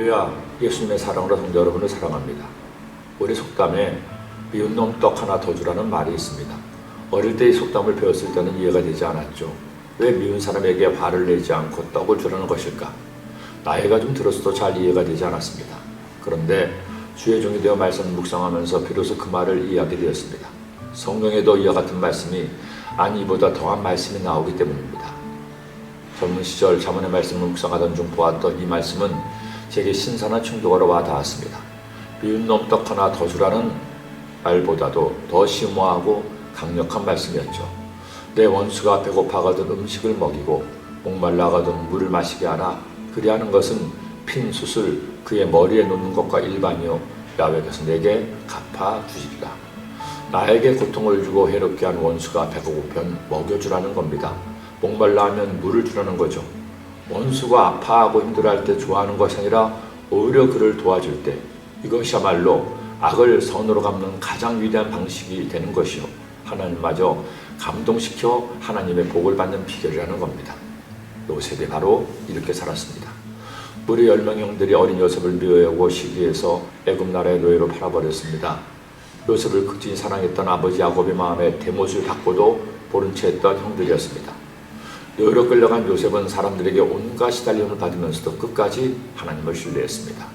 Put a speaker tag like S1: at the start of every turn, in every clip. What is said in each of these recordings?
S1: 할렐루야 예수님의 사랑으로 성도 여러분을 사랑합니다. 우리 속담에 미운 놈 떡 하나 더 주라는 말이 있습니다. 어릴 때 이 속담을 배웠을 때는 이해가 되지 않았죠. 왜 미운 사람에게 화를 내지 않고 떡을 주라는 것일까? 나이가 좀 들어서도 잘 이해가 되지 않았습니다. 그런데 주의 종이 되어 말씀을 묵상하면서 비로소 그 말을 이해하게 되었습니다. 성경에도 이와 같은 말씀이 아니 이보다 더한 말씀이 나오기 때문입니다. 젊은 시절 자문의 말씀을 묵상하던 중 보았던 이 말씀은 제게 신선한 충격으로 와 닿았습니다. 미운 놈 떡 하나 더 주라는 말보다도 더 심오하고 강력한 말씀이었죠. 내 원수가 배고파거든 음식을 먹이고 목말라거든 물을 마시게 하라. 그리하는 것은 핀 숯을 그의 머리에 놓는 것과 일반이요 야외에서 내게 갚아 주시리라. 나에게 고통을 주고 해롭게 한 원수가 배고프면 먹여주라는 겁니다. 목말라 하면 물을 주라는 거죠. 원수가 아파하고 힘들어할 때 좋아하는 것이 아니라 오히려 그를 도와줄 때 이것이야말로 악을 선으로 갚는 가장 위대한 방식이 되는 것이요. 하나님마저 감동시켜 하나님의 복을 받는 비결이라는 겁니다. 요셉이 바로 이렇게 살았습니다. 무리 열 명의 형들이 어린 요셉을 미워하고 시기해서 애굽 나라의 노예로 팔아버렸습니다. 요셉을 극진히 사랑했던 아버지 야곱의 마음에 대못을 받고도 보른 채 했던 형들이었습니다. 노예로 끌려간 요셉은 사람들에게 온갖 시달림을 받으면서도 끝까지 하나님을 신뢰했습니다.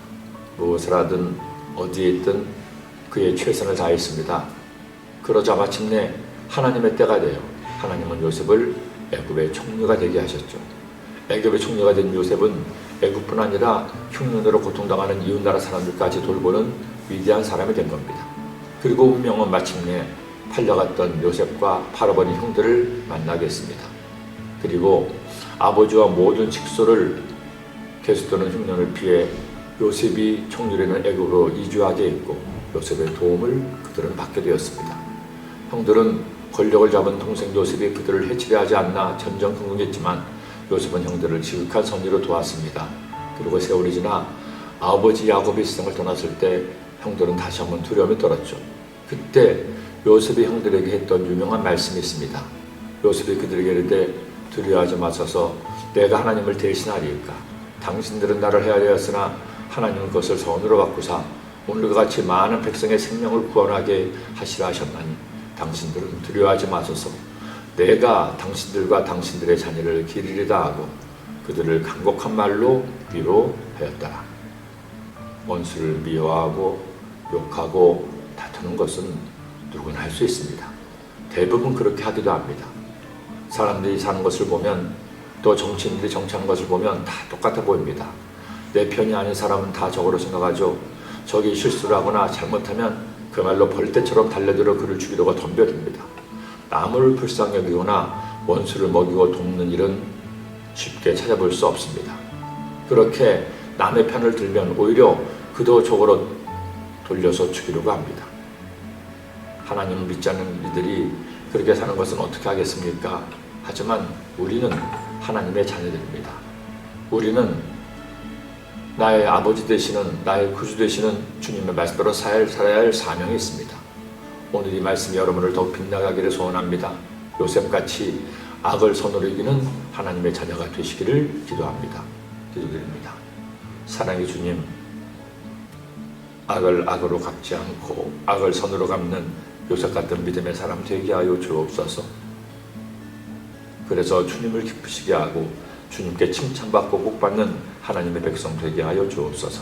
S1: 무엇을 하든 어디에 있든 그의 최선을 다했습니다. 그러자 마침내 하나님의 때가 되어 하나님은 요셉을 애굽의 총리가 되게 하셨죠. 애굽의 총리가 된 요셉은 애굽뿐 아니라 흉년으로 고통당하는 이웃나라 사람들까지 돌보는 위대한 사람이 된 겁니다. 그리고 운명은 마침내 팔려갔던 요셉과 팔아버린 형들을 만나게 했습니다. 그리고 아버지와 모든 직소를 계속되는 흉년을 피해 요셉이 총리되는 애굽으로 이주하게 했고 요셉의 도움을 그들은 받게 되었습니다. 형들은 권력을 잡은 동생 요셉이 그들을 해치려 하지 않나 전전긍긍했지만 요셉은 형들을 지극한 선의로 도왔습니다. 그리고 세월이 지나 아버지 야곱이 세상을 떠났을 때 형들은 다시 한번 두려움이 떨었죠. 그때 요셉이 형들에게 했던 유명한 말씀이 있습니다. 요셉이 그들에게 이르되 두려워하지 마소서. 내가 하나님을 대신하리이까. 당신들은 나를 헤아려였으나 하나님은 그것을 선으로 바꾸사 오늘과 같이 많은 백성의 생명을 구원하게 하시라 하셨나니 당신들은 두려워하지 마소서. 내가 당신들과 당신들의 자녀를 기리리다 하고 그들을 간곡한 말로 위로하였더라. 원수를 미워하고 욕하고 다투는 것은 누구나 할 수 있습니다. 대부분 그렇게 하기도 합니다 사람들이 사는 것을 보면 또 정치인들이 정치하는 것을 보면 다 똑같아 보입니다. 내 편이 아닌 사람은 다 저거로 생각하죠. 저기 실수를 하거나 잘못하면 그말로 벌떼처럼 달려들어 그를 죽이려고 덤벼듭니다. 남을 불쌍히 여기거나 원수를 먹이고 돕는 일은 쉽게 찾아볼 수 없습니다. 그렇게 남의 편을 들면 오히려 그도 저거로 돌려서 죽이려고 합니다. 하나님을 믿지 않는 이들이 그렇게 사는 것은 어떻게 하겠습니까? 하지만 우리는 하나님의 자녀들입니다. 우리는 나의 아버지 되시는 나의 구주 되시는 주님의 말씀대로 살아야, 할 사명이 있습니다. 오늘 이 말씀이 여러분을 더욱 빛나가기를 소원합니다. 요셉같이 악을 손으로 이기는 하나님의 자녀가 되시기를 기도합니다. 기도드립니다. 사랑의 주님, 악을 악으로 갚지 않고 악을 선으로 갚는 요셉 같은 믿음의 사람 되게 하여 주옵소서. 그래서 주님을 기쁘시게 하고 주님께 칭찬받고 복받는 하나님의 백성 되게 하여 주옵소서.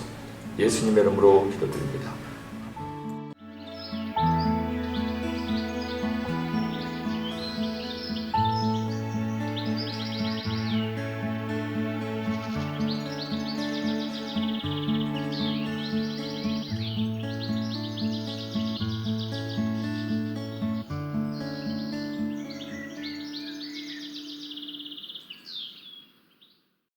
S1: 예수님의 이름으로 기도드립니다.